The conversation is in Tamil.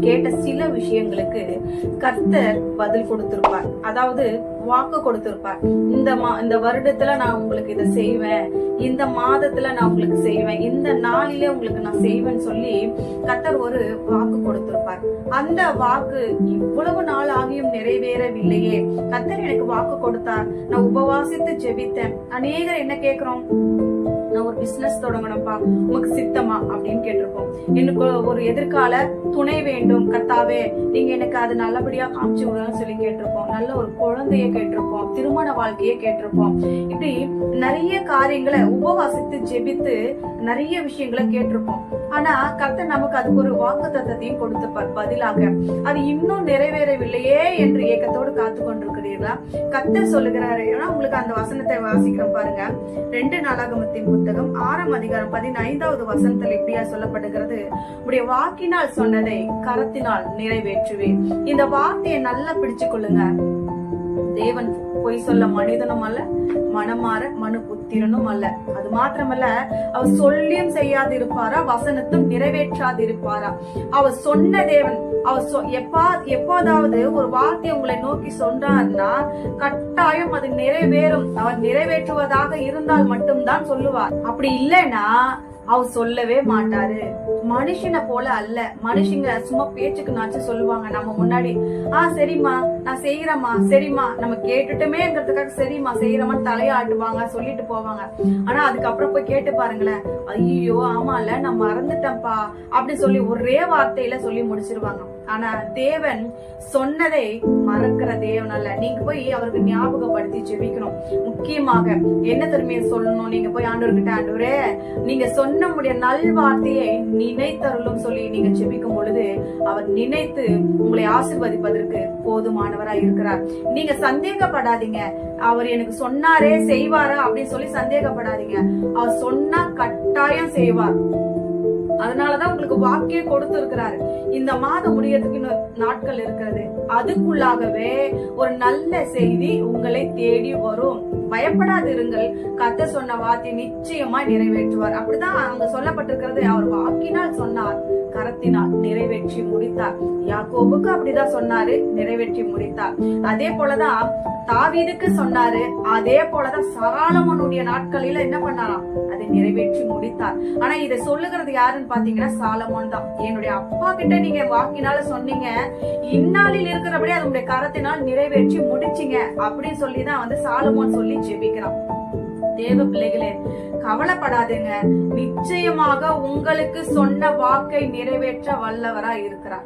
கேட்ட சில விஷயங்களுக்கு கர்த்தர் பதில் கொடுத்திருப்பார். அதாவது வாக்கு கொடுத்திருப்பார். இந்த மா இந்த வருடத்துல நான் உங்களுக்கு இதை செய்வேன். இந்த மாதத்துல நான் உங்களுக்கு செய்வேன். இந்த நாளிலே உங்களுக்கு நான் செய்வேன்னு சொல்லி கர்த்தர் ஒரு வாக்கு கொடுத்திருப்பார். அந்த வாக்கு இவ்வளவு நாள் ஆகியும் நிறைவேறவில்லையே. கர்த்தர் எனக்கு வாக்கு கொடுத்தார். நான் உபவாசித்து ஜெபித்தேன். அநேகர் என்ன கேக்குறோம் நான் ஒரு பிசினஸ் தொடங்கணும்ப்பா. உமக்கு சித்தமா? அப்படின்னு கேட்டிருப்போம். எனக்கு ஒரு எதிர்கால துணை வேண்டும் கத்தாவே நீங்க எனக்கு அது நல்லபடியா காமிச்சு விடுங்கன்னு சொல்லி கேட்டிருப்போம். நல்ல ஒரு குழந்தைய கேட்டிருப்போம். திருமண வாழ்க்கைய கேட்டிருப்போம். இப்படி நிறைய காரியங்களை உபவாசித்து ஜெபித்து நிறைய விஷயங்களை கேட்டிருப்போம். ஆனா கர்த்தர் நமக்கு அதுக்கு ஒரு வாக்கு தத்தத்தையும் கொடுத்திருப்பார் பதிலாக. அது இன்னும் நிறைவேறவில்லையே என்று ஏக்கத்தோடு காத்து கொண்டிருக்கிறீர்களா கர்த்தர் சொல்லுகிறாரு. ஏன்னா உங்களுக்கு அந்த வசனத்தை வாசிக்கிறோம் பாருங்க. ரெண்டு நாளாகமத்தின் புத்தகம் ஆறாம் அதிகாரம் பதினைந்தாவது வசனத்தில் இப்படியா சொல்லப்படுகிறது. உடைய வாக்கினால் சொன்னதை கரத்தினால் நிறைவேற்றுவேன். இந்த வார்த்தையை நல்லா பிடிச்சு கொள்ளுங்க தேவன் பொய் சொல்ல மனிதனும் அல்ல மனமாற மனு புத்திரனும் அல்ல. அது மாத்திரமல்ல அவர் சொல்லியும் செய்யாது இருப்பாரா வசனத்தும் நிறைவேற்றாதிருப்பாரா. அவர் சொன்ன தேவன் அவர் சொ- எப்பா எப்போதாவது ஒரு வார்த்தை உங்களை நோக்கி சொன்னார்னா கட்டாயம் அது நிறைவேறும். அவர் நிறைவேற்றுவதாக இருந்தால் மட்டும்தான் சொல்லுவார். அப்படி இல்லைன்னா அவர் சொல்லவே மாட்டாரு. மனுஷனை போல அல்ல. மனுஷங்க சும்மா பேச்சுக்கு நாச்சும் சொல்லுவாங்க. நம்ம முன்னாடி ஆ சரிம்மா நான் செய்யறேம்மா சரிம்மா. நம்ம கேட்டுட்டுமேங்கிறதுக்காக சரிம்மா செய்யறமா தலையாட்டுவாங்க சொல்லிட்டு போவாங்க. ஆனா அதுக்கப்புறம் போய் கேட்டு பாருங்களேன். ஐயோ ஆமால நான் மறந்துட்டேன்ப்பா. அப்படின்னு சொல்லி ஒரே வார்த்தையில சொல்லி முடிச்சிருவாங்க. ஆனா தேவன் சொன்னதை மறக்கிற தேவன் அல்ல. நீங்க போய் அவருக்கு ஞாபகப்படுத்தி ஜெபிக்கணும். முக்கியமாக என்ன திறமையை சொல்லணும்? நீங்க போய் ஆண்டவர்கிட்ட ஆண்டவரே நீங்க சொன்ன முடிய நல் வார்த்தையை நினைத்தருளும் சொல்லி நீங்க ஜெபிக்கும் பொழுது அவர் நினைத்து உங்களை ஆசிர்வதிப்பதற்கு போதுமானவராய் இருக்கிறார். நீங்க சந்தேகப்படாதீங்க. அவர் எனக்கு சொன்னாரே செய்வாரா அப்படின்னு சொல்லி சந்தேகப்படாதீங்க. அவர் சொன்னா கட்டாயம் செய்வார். அதனாலதான் உங்களுக்கு வாக்கே கொடுத்திருக்கிறாரு. இந்த மாதம் முடியறதுக்கு இன்னும் நாட்கள் இருக்கிறது. அதுக்குள்ளாகவே ஒரு நல்ல செய்தி உங்களை தேடி வரும். பயப்படாதிருங்கள் கத்த சொன்ன வார்த்தை நிச்சயமா நிறைவேற்றுவார். அப்படிதான் அங்க சொல்லப்பட்டிருக்கிறது. அவர் வாக்கினால் சொன்னார். கரத்தினால் நிறைவேற்றி முடித்தார். யாக்கோபுக்கு அப்படிதான் சொன்னாரு. நிறைவேற்றி முடித்தார். அதே போலதான் தாவீதுக்கு சொன்னாரு. அதே போலதான் சாலமனுடைய நாட்களில என்ன பண்ணாராம்? அதை நிறைவேற்றி முடித்தார். ஆனா இதை சொல்லுகிறது யாருன்னு பாத்தீங்கன்னா சாலமோன் தான். என்னுடைய அப்பா கிட்ட நீங்க வாக்கினால சொன்னீங்க. இந்நாளில் இருக்கிறபடி அதனுடைய கரத்தினால் நிறைவேற்றி முடிச்சீங்க அப்படின்னு சொல்லிதான் வந்து சாலமோன் சொல்லி ஜெபிக்கிறான். தேவ பிள்ளைகளே கவலைப்படாதீங்க. நிச்சயமாக உங்களுக்கு சொன்ன வாக்கை நிறைவேற்ற வல்லவரா இருக்கிறார்.